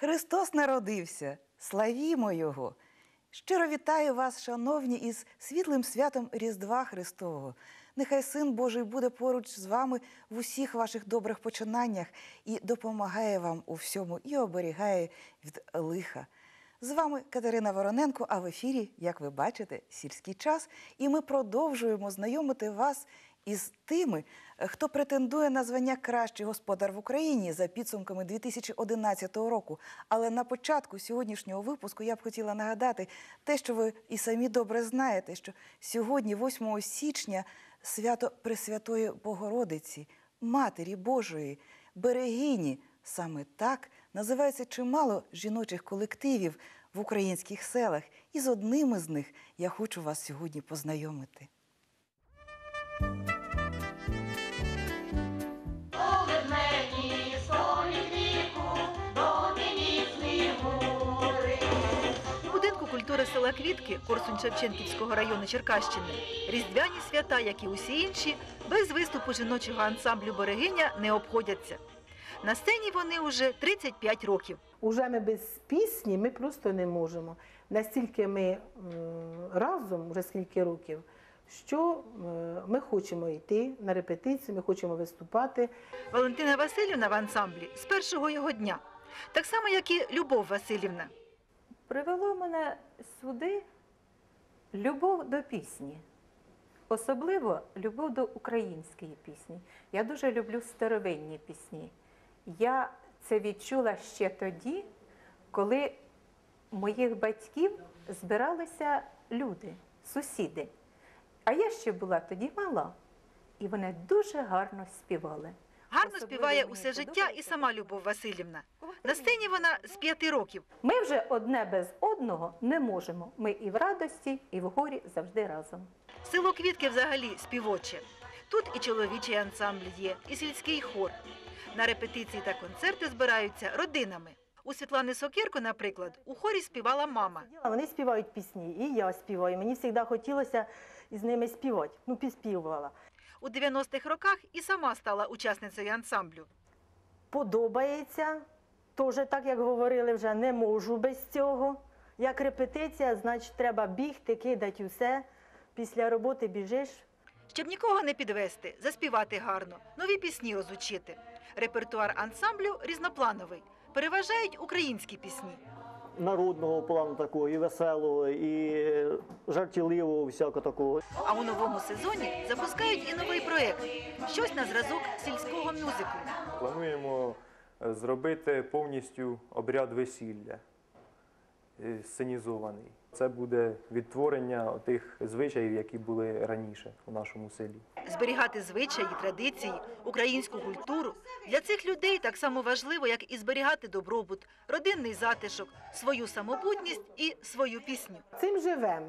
Христос народився, славімо Його! Щиро вітаю вас, шановні, із світлим святом Різдва Христового. Нехай Син Божий буде поруч з вами в усіх ваших добрих починаннях і допомагає вам у всьому і оберігає від лиха. З вами Катерина Вороненко, а в ефірі, як ви бачите, сільський час. І ми продовжуємо знайомити вас із тими, хто претендує на звання кращий господар в Україні за підсумками 2011 року. Але на початку сьогоднішнього випуску я б хотіла нагадати те, що ви і самі добре знаєте, що сьогодні, 8 січня, свято Пресвятої Богородиці, Матері Божої, берегині. Саме так називається чимало жіночих колективів в українських селах. І з одним із них я хочу вас сьогодні познайомити. Культури села Квітки Корсунь-Шевченківського району Черкащини різдвяні свята, як і усі інші, без виступу жіночого ансамблю Берегиня не обходяться. На сцені вони уже 35 років. Уже ми без пісні ми просто не можемо. Настільки ми разом вже скільки років, що ми хочемо йти на репетиції, ми хочемо виступати. Валентина Васильівна в ансамблі з першого його дня, так само, як і Любов Васильівна. Привело мене сюди любов до пісні. Особливо любов до української пісні. Я дуже люблю старовинні пісні. Я це відчула ще тоді, коли моїх батьків збиралися люди, сусіди. А я ще була тоді мала, і вони дуже гарно співали. Гарно співає усе життя і сама Любов Васильівна. На сцені вона з п'яти років. Ми вже одне без одного не можемо. Ми і в радості, і в горі завжди разом. Село Квітки взагалі співоче. Тут і чоловічий ансамбль є, і сільський хор. На репетиції та концерти збираються родинами. У Світлани Сокирко, наприклад, у хорі співала мама. Вони співають пісні, і я співаю. Мені завжди хотілося з ними співати. Ну, підспівувала. У 90-х роках і сама стала учасницею ансамблю. Подобається. Теж, так як говорили, вже не можу без цього. Як репетиція, значить, треба бігти, кидати усе. Після роботи біжиш, Щоб нікого не підвести, заспівати гарно, нові пісні розучити. Репертуар ансамблю різноплановий. Переважають українські пісні. Народного плану такого, і веселого, і е, жартівливого, всякого такого. А у новому сезоні запускають і новий проєкт щось на зразок сільського мюзику. Плануємо е, зробити повністю обряд весілля сценізований. Це буде відтворення тих звичаїв, які були раніше у нашому селі. Зберігати звичаї, традиції, українську культуру для цих людей так само важливо, як і зберігати добробут, родинний затишок, свою самобутність і свою пісню. Цим живемо.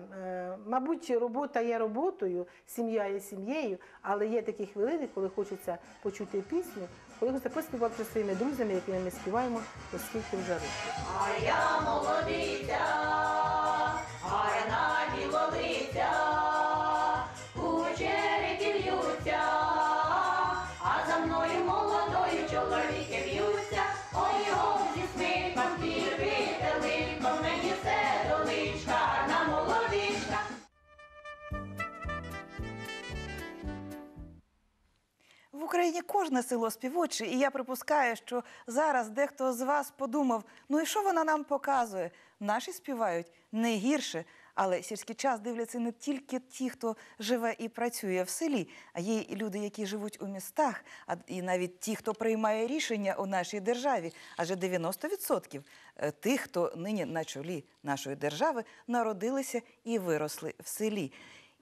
Мабуть, робота є роботою, сім'я є сім'єю, але є такі хвилини, коли хочеться почути пісню, коли хочеться поспівати зі своїми друзями, якими ми співаємо, оскільки вже років. А я молодиця, Україні кожне село співоче, і я припускаю, що зараз дехто з вас подумав: ну і що вона нам показує? Наші співають не гірше, але сільський час дивляться не тільки ті, хто живе і працює в селі, а є люди, які живуть у містах, а і навіть ті, хто приймає рішення у нашій державі. Адже 90% тих, хто нині на чолі нашої держави, народилися і виросли в селі.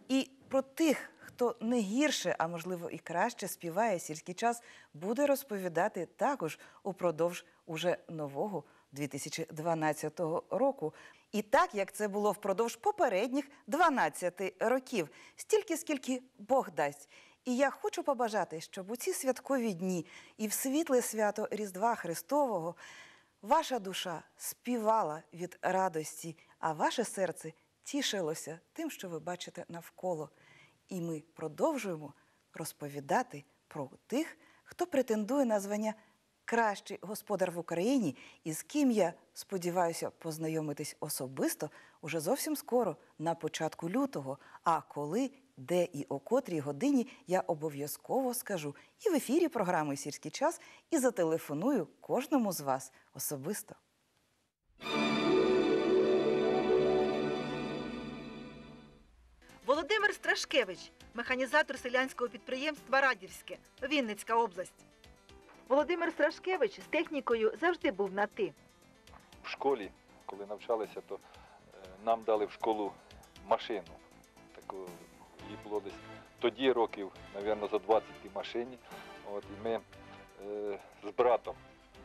І про тих, хто не гірше, а можливо і краще співає сільський час, буде розповідати також упродовж уже нового 2012 року. І так, як це було впродовж попередніх 12 років, стільки, скільки Бог дасть. І я хочу побажати, щоб у ці святкові дні і в світле свято Різдва Христового ваша душа співала від радості, а ваше серце тішилося тим, що ви бачите навколо. І ми продовжуємо розповідати про тих, хто претендує на звання кращий господар в Україні, і з ким я сподіваюся познайомитись особисто уже зовсім скоро, на початку лютого. А коли, де і о котрій годині я обов'язково скажу і в ефірі програми Сільський час, і зателефоную кожному з вас особисто. Володимир Страшкевич, механізатор селянського підприємства Радівське, Вінницька область. Володимир Страшкевич з технікою завжди був на ти. в школі, коли навчалися, то е, нам дали в школу машину. Таку, їй було десь тоді років, мабуть, за 20 тій машині. От, і ми е, з братом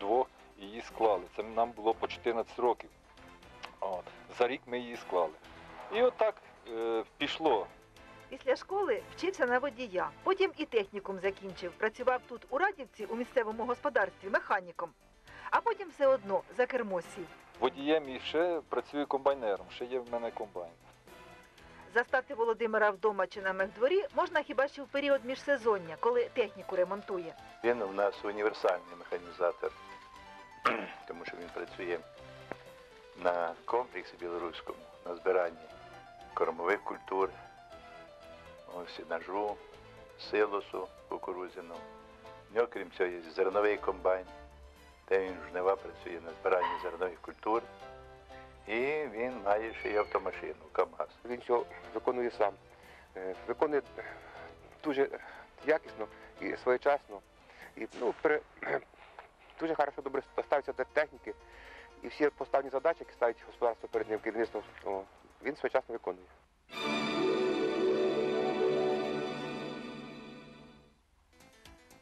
двох її склали. Це нам було по 14 років. От, за рік ми її склали. І отак е, пішло. Після школи вчився на водія, потім і технікум закінчив. Працював тут у Радівці у місцевому господарстві механіком. А потім все одно за кермо сів. Водієм і ще працюю комбайнером, ще є в мене комбайн. Застати Володимира вдома чи на мехдворі можна хіба що в період міжсезоння, коли техніку ремонтує. Він у нас універсальний механізатор, тому що він працює на комплексі білоруському, на збиранні кормових культур, ось ножу, силосу кукурудзяну. В нього, крім цього, є зерновий комбайн, де він жнива працює на збиранні зернових культур. І він має ще й автомашину КАМАЗ. Він все виконує сам. Е, Виконує дуже якісно і своєчасно. І ну, при, дуже хорошо добре ставиться до техніки. І всі поставлені задачі, які ставить господарство перед ним керівництво, о, він своєчасно виконує.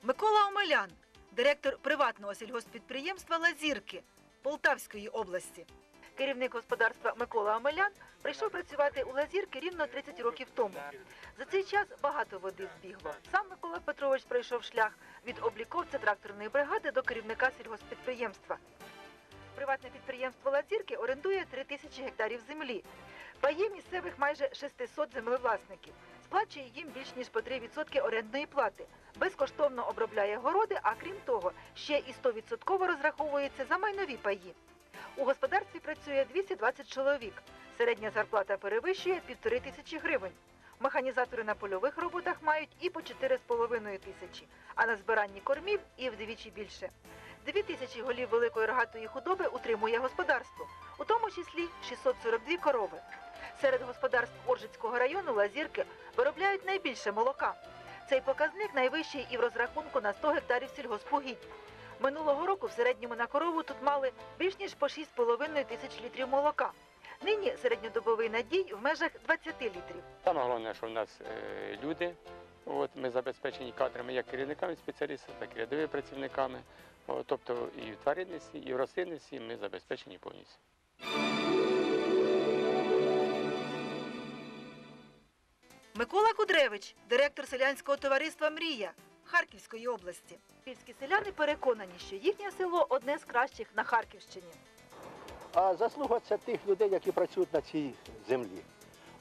Микола Омелян, директор приватного сільгоспідприємства Лазірки Полтавської області. Керівник господарства Микола Омелян прийшов працювати у Лазірки рівно 30 років тому. За цей час багато води збігло. Сам Микола Петрович пройшов шлях від обліковця тракторної бригади до керівника сільгоспідприємства. Приватне підприємство Лазірки орендує 3 тисячі гектарів землі. Пає місцевих майже 600 землевласників. Сплачує їм більш ніж по 3% орендної плати. Безкоштовно обробляє городи, а крім того, ще і 100% розраховується за майнові паї. У господарстві працює 220 чоловік. Середня зарплата перевищує півтори тисячі гривень. Механізатори на польових роботах мають і по 4,5 тисячі, а на збиранні кормів і вдвічі більше. Дві тисячі голів великої рогатої худоби утримує господарство, у тому числі 642 корови. Серед господарств Оржицького району лазірки виробляють найбільше молока. Цей показник найвищий і в розрахунку на 100 гектарів сільгоспугідь. Минулого року в середньому на корову тут мали більш ніж по 6,5 тисяч літрів молока. Нині середньодобовий надій в межах 20 літрів. Саме головне, що в нас е, люди, от, ми забезпечені кадрами як керівниками спеціалістів, так і рядовими працівниками. Тобто і в тваринництві, і в рослинництві ми забезпечені повністю. Микола Кудревич, директор селянського товариства Мрія Харківської області. Київські селяни переконані, що їхнє село одне з кращих на Харківщині. А заслуга це тих людей, які працюють на цій землі.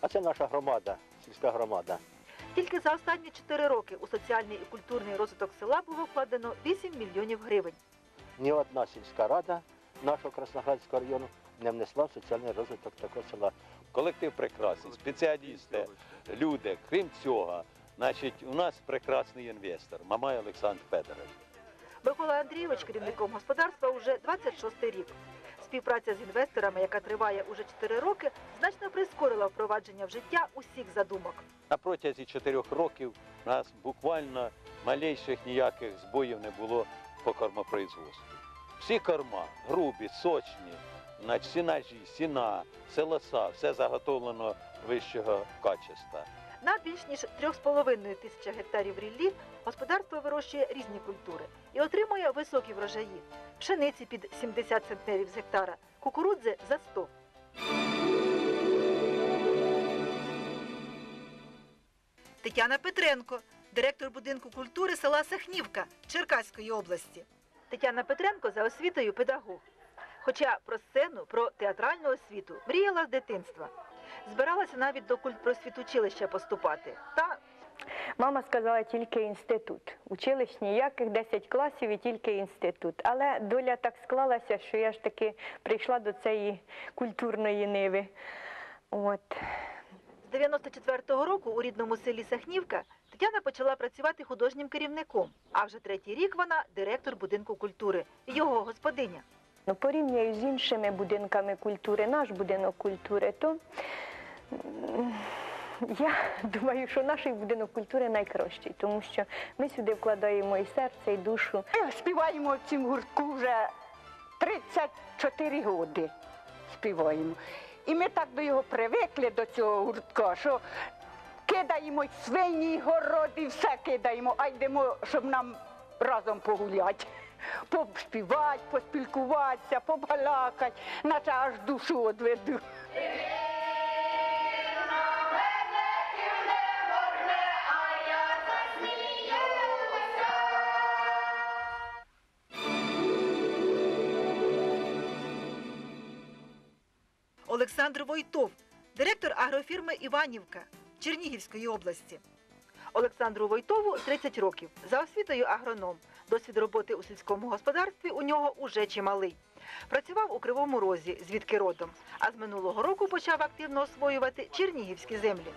А це наша громада, сільська громада. Тільки за останні 4 роки у соціальний і культурний розвиток села було вкладено 8 мільйонів гривень. Ні одна сільська рада нашого Красноградського району не внесла в соціальний розвиток такого села. Колектив прекрасний, спеціалісти, люди. Крім цього, значить, у нас прекрасний інвестор, Мамай Олександр Федорович. Микола Андрійович керівником господарства уже 26 рік. Співпраця з інвесторами, яка триває уже 4 роки, значно прискорила впровадження в життя усіх задумок. На протязі чотирьох років у нас буквально малейших ніяких збоїв не було по кормопроизводству. Всі корма, грубі, сочні, значить, сінажі, сіна, селоса, все заготовлено вищого качества. На більш ніж 3,5 тисяча гектарів ріллі господарство вирощує різні культури і отримує високі врожаї. Пшениці під 70 центнерів з гектара, кукурудзи за 100. Тетяна Петренко, директор будинку культури села Сахнівка Черкаської області. Тетяна Петренко за освітою педагог. Хоча про сцену, про театральну освіту мріяла з дитинства. Збиралася навіть до культпросвітучилища поступати. Та Мама сказала тільки інститут. Училищ ніяких 10 класів і тільки інститут. Але доля так склалася, що я ж таки прийшла до цієї культурної ниви. От. З 94-го року у рідному селі Сахнівка Тетяна почала працювати художнім керівником, а вже третій рік вона директор будинку культури, його господиня. Ну, порівняю з іншими будинками культури, наш будинок культури, то я думаю, що наш будинок культури найкращий, тому що ми сюди вкладаємо і серце, і душу. Ми співаємо в цьому гуртку вже 34 роки співаємо. І ми так до його привикли до цього гуртка, що кидаємо свині, городи, все кидаємо, а йдемо, щоб нам разом погуляти. Поспівати, поспілкуватися, побалакати, наче аж душу одведу. Олександр Войтов, директор агрофірми Іванівка Чернігівської області. Олександру Войтову 30 років. За освітою агроном. Досвід роботи у сільському господарстві у нього уже чималий. Працював у Кривому Розі, звідки родом, а з минулого року почав активно освоювати чернігівські землі.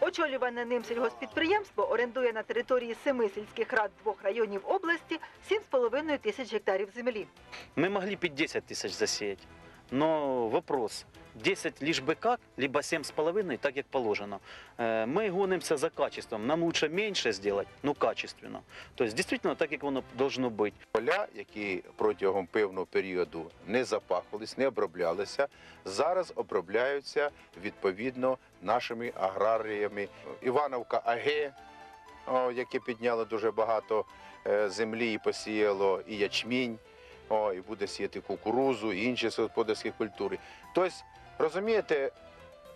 Очолюване ним сільгоспідприємство орендує на території семи сільських рад двох районів області 7,5 тисяч гектарів землі. Мы могли 50 тысяч засеять. Но вопрос, 10 лишь бы как, либо 7,5, так як положено. Э, Мы гонимся за качеством. Нам лучше меньше сделать, но качественно. То есть действительно так, як воно должно быть. Поля, які протягом певного періоду не запахувались, не оброблялися, зараз обробляються відповідно нашими аграріями. Івановка АГ, о, яке підняло дуже багато е, землі і посіяло і ячмінь, о, і буде сіяти кукурузу, і інші господарські культури. Тобто, розумієте,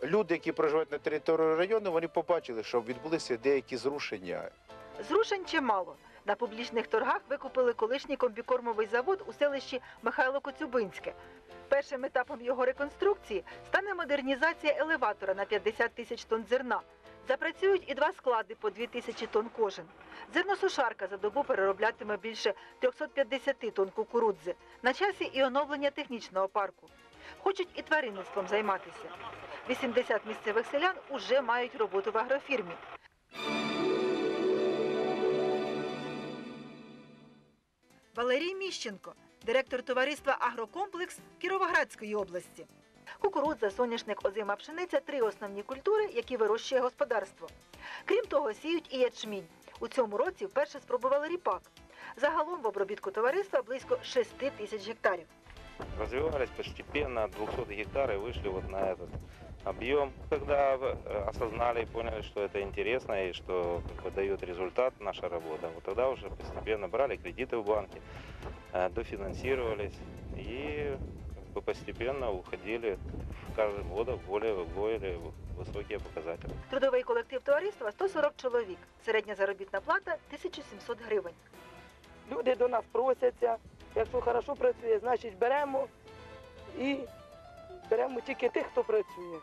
люди, які проживають на території району, вони побачили, що відбулися деякі зрушення. Зрушень чимало. На публічних торгах викупили колишній комбікормовий завод у селищі Михайло Коцюбинське. Першим етапом його реконструкції стане модернізація елеватора на 50 тисяч тонн зерна. Запрацюють і два склади по 2 тисячі тонн кожен. Зерносушарка за добу перероблятиме більше 350 тонн кукурудзи. На часі і оновлення технічного парку. Хочуть і тваринництвом займатися. 80 місцевих селян уже мають роботу в агрофірмі. Валерій Міщенко, директор товариства Агрокомплекс Кіровоградської області. Кукурудза, соняшник, озима пшениця три основні культури, які вирощує господарство. Крім того, сіють і ячмінь. У цьому році вперше спробували ріпак. Загалом в обробітку товариства близько 6 тисяч гектарів развивались постепенно, от 200 гектаров вышли вот на этот объем. Когда э, осознали и поняли, что это интересно и что как бы, дает результат наша работа, вот тогда уже постепенно брали кредиты в банке, э, дофинансировались и как бы, постепенно уходили в каждым годом в более, в более высокие показатели. Трудовий колектив товариства 140 чоловік. Середня заробітна плата 1700 гривень. Люди до нас просяться. Якщо хорошо працює, значить беремо і беремо тільки тих, хто працює.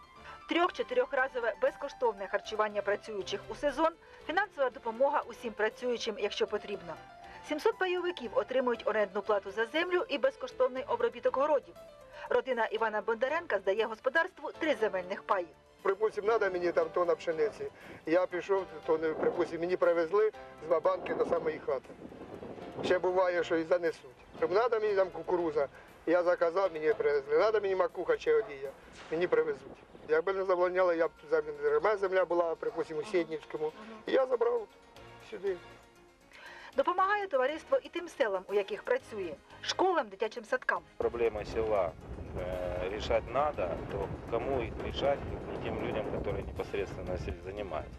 Трьох-чотирьохразове безкоштовне харчування працюючих у сезон, фінансова допомога усім працюючим, якщо потрібно. 700 пайовиків отримують орендну плату за землю і безкоштовний обробіток городів. Родина Івана Бондаренка здає господарству три земельних паї. Припустим, треба мені там тонна пшениці. Я пішов, то не припустим, мені привезли з бабанки до самої хати. Ще буває, що і занесуть. Треба мені там кукуруза. Я заказав, мені привезли. Треба мені макуха чи олія, мені привезуть. Якби не заволоняли, я б землю не Моя земля була, припустимо, у Сєднівському. І я забрав сюди. Допомагає товариство і тим селам, у яких працює, школам, дитячим садкам. Проблемы села э, решать надо, то кому их решать, как не тем людям, которые непосредственно этим занимаются.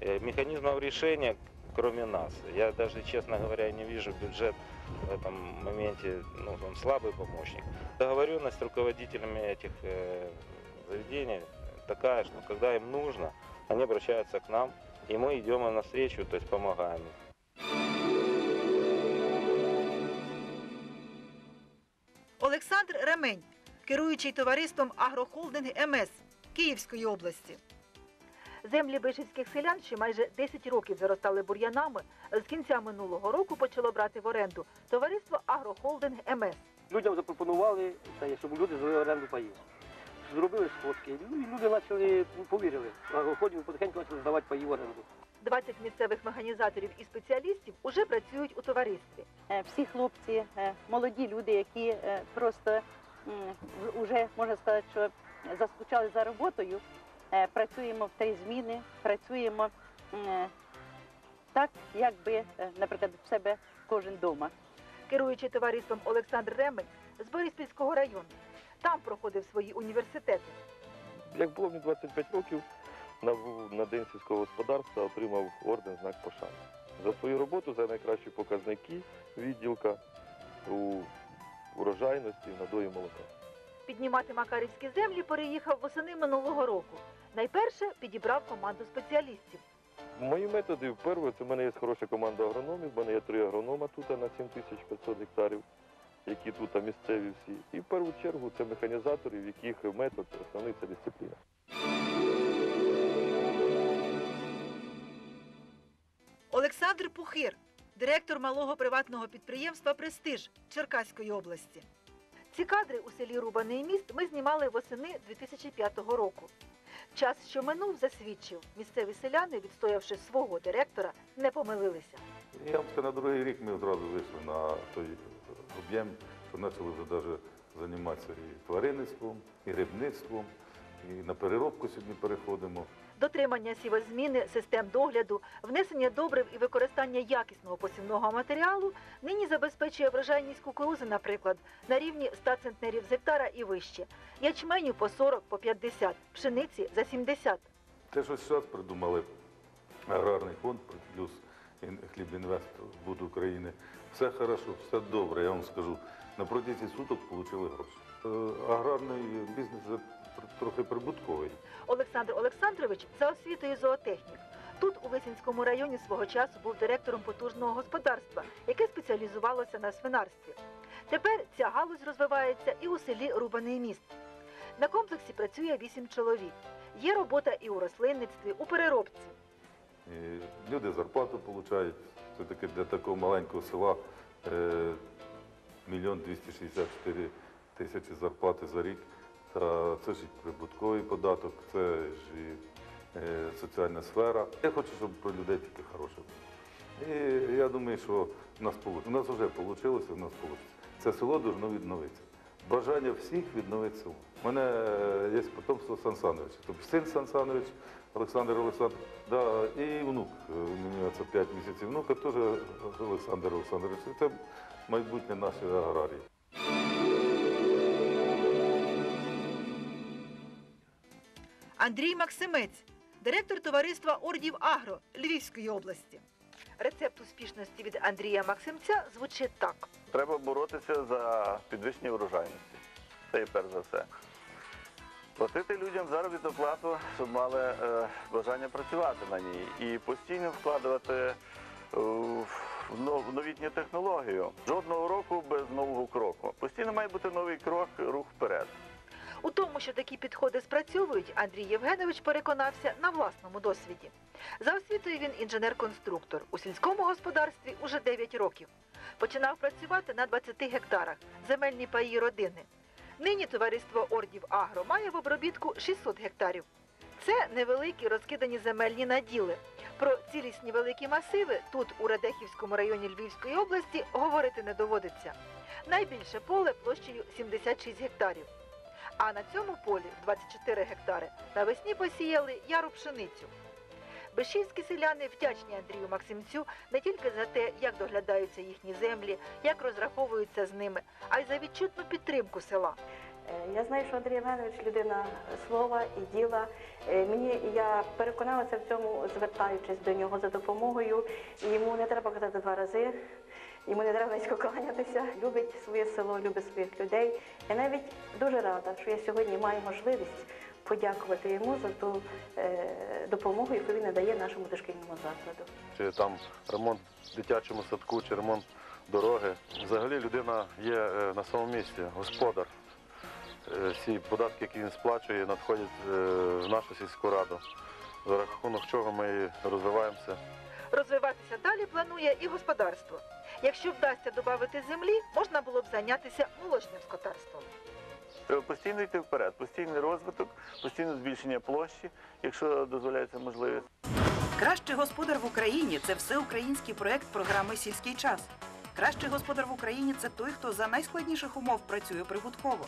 Э, механизмов решения, кроме нас, я даже, честно говоря, не вижу бюджет в этом моменте, ну, он слабый помощник. Договоренность с руководителями этих э, заведений такая, что когда им нужно, они обращаются к нам, и мы идем им навстречу, то есть помогаем им. Олександр Ремень, керуючий товариством Агрохолдинг МС Київської області. Землі бишівських селян, що майже 10 років заростали бур'янами, з кінця минулого року почало брати в оренду товариство Агрохолдинг МС. Людям запропонували, щоб люди зробили оренду паїв. Зробили сходки, ну і люди почали повірили. Агроходів потихеньку почали здавати паї в оренду. 20 місцевих механізаторів і спеціалістів уже працюють у товаристві. Е, всі хлопці, е, молоді люди, які е, просто вже можна сказати, що заскучали за роботою. Е, Працюємо в три зміни, працюємо е, так, якби, е, наприклад, в себе кожен вдома. Керуючий товариством Олександр Ремень з Бориспільського району. Там проходив свої університети. Як було мені 25 років, на, День сільського господарства отримав орден знак пошани. За свою роботу за найкращі показники відділка у урожайності надої молока. Піднімати макарівські землі переїхав восени минулого року. Найперше підібрав команду спеціалістів. Мої методи вперше, це в мене є хороша команда агрономів, в мене є три агронома тут на 7500 гектарів, які тут місцеві всі. І в першу чергу це механізатори, в яких метод основний це дисципліна. Олександр Пухир, директор малого приватного підприємства Престиж Черкаської області. Ці кадри у селі Рубаний міст ми знімали восени 2005 року. Час, що минув, засвідчив. Місцеві селяни, відстоявши свого директора, не помилилися. Я б сказав, на другий рік ми одразу вийшли на той об'єм, що почали вже навіть займатися і тваринництвом, і рибництвом, і на переробку сьогодні переходимо. Дотримання сівозміни, систем догляду, внесення добрив і використання якісного посівного матеріалу нині забезпечує врожайність кукурузи, наприклад, на рівні 100 центнерів з гектара і вище, ячменю по 40, по 50, пшениці за 70. Те, що зараз придумали аграрний фонд плюс ін- хлібінвест «Буд України, все хорошо, все добре, я вам скажу. На протязі суток отримали гроші. Е, Аграрний бізнес вже трохи прибутковий. Олександр Олександрович за освітою зоотехнік. Тут у Висінському районі свого часу був директором потужного господарства, яке спеціалізувалося на свинарстві. Тепер ця галузь розвивається і у селі Рубаний міст. На комплексі працює вісім чоловік. Є робота і у рослинництві, у переробці. І люди зарплату отримують. Це таки для такого маленького села е, мільйон 264 тисячі зарплати за рік. Та це ж і прибутковий податок, це ж і е, соціальна сфера. Я хочу, щоб про людей тільки хороше було. І я думаю, що в нас вийде. У нас вже вийшло, у нас вийде. Це село повинно відновитися. Бажання всіх відновити село. У мене е, є потомство Сан Сановича. Тобто син Сан Санович, Олександр Олександр, да, і внук. е, Мені це 5 місяців. Внука теж Олександр Олександрович. Це майбутнє наші аграрії. Андрій Максимець, директор товариства Ордів Агро Львівської області. Рецепт успішності від Андрія Максимця звучить так. Треба боротися за підвищення врожайності. Це і перш за все. Платити людям заробітну плату, щоб мали е, бажання працювати на ній. І постійно вкладувати е, в нов- в новітню технологію. Жодного року без нового кроку. Постійно має бути новий крок, рух вперед. У тому, що такі підходи спрацьовують, Андрій Євгенович переконався на власному досвіді. За освітою він інженер-конструктор. У сільському господарстві уже 9 років. Починав працювати на 20 гектарах, земельні паї родини. Нині товариство Ордів Агро має в обробітку 600 гектарів. Це невеликі розкидані земельні наділи. Про цілісні великі масиви тут, у Радехівському районі Львівської області, говорити не доводиться. Найбільше поле площею 76 гектарів. А на цьому полі 24 гектари навесні посіяли яру пшеницю. Бешівські селяни вдячні Андрію Максимцю не тільки за те, як доглядаються їхні землі, як розраховуються з ними, а й за відчутну підтримку села. Е, Я знаю, що Андрій Євгенович людина слова і діла. Е, Мені я переконалася в цьому, звертаючись до нього за допомогою. Йому не треба казати два рази. Йому не треба низько кланятися. Любить своє село, любить своїх людей. Я навіть дуже рада, що я сьогодні маю можливість подякувати йому за ту е, допомогу, яку він надає нашому дошкільному закладу. Чи там ремонт в дитячому садку, чи ремонт дороги. Взагалі людина є е, на своєму місці, господар. Е, Всі податки, які він сплачує, надходять е, в нашу сільську раду. за рахунок чого ми розвиваємося. Розвиватися далі планує і господарство. Якщо вдасться додати землі, можна було б зайнятися молочним скотарством. Треба постійно йти вперед, постійний розвиток, постійне збільшення площі, якщо дозволяється можливість. Кращий господар в Україні це всеукраїнський проект програми Сільський час. Кращий господар в Україні це той, хто за найскладніших умов працює прибутково.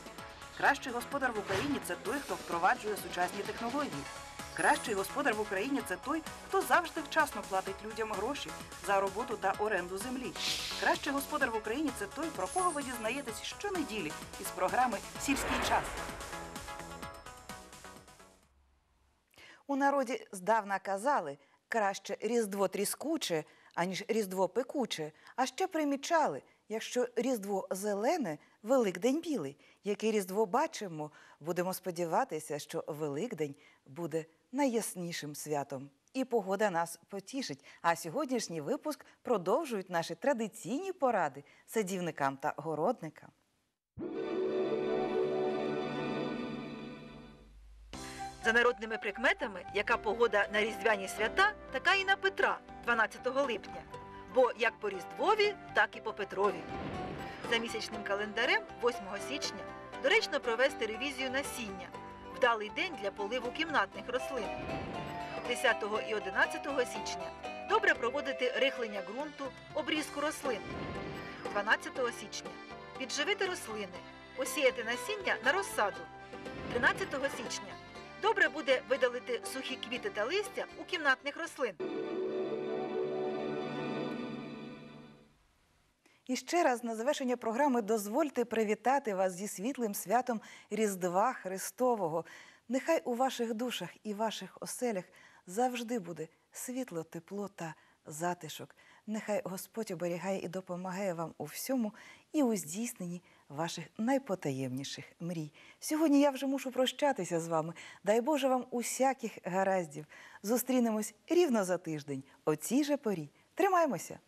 Кращий господар в Україні це той, хто впроваджує сучасні технології. Кращий господар в Україні це той, хто завжди вчасно платить людям гроші за роботу та оренду землі. Кращий господар в Україні це той, про кого ви дізнаєтесь щонеділі із програми Сільський час. У народі здавна казали краще різдво тріскуче, аніж різдво пекуче. А ще примічали, якщо різдво зелене, Великдень білий. Яке різдво бачимо, будемо сподіватися, що Великдень буде найяснішим святом. І погода нас потішить. А сьогоднішній випуск продовжують наші традиційні поради садівникам та городникам. За народними прикметами, яка погода на різдвяні свята, така і на Петра 12 липня. Бо як по Різдвові, так і по Петрові. За місячним календарем, 8 січня, доречно провести ревізію насіння вдалий день для поливу кімнатних рослин. 10 і 11 січня добре проводити рихлення ґрунту, обрізку рослин. 12 січня підживити рослини, посіяти насіння на розсаду. 13 січня добре буде видалити сухі квіти та листя у кімнатних рослин. І ще раз на завершення програми дозвольте привітати вас зі світлим святом Різдва Христового. Нехай у ваших душах і ваших оселях завжди буде світло, тепло та затишок. Нехай Господь оберігає і допомагає вам у всьому і у здійсненні ваших найпотаємніших мрій. Сьогодні я вже мушу прощатися з вами. Дай Боже вам усяких гараздів. Зустрінемось рівно за тиждень о цій же порі. Тримаймося!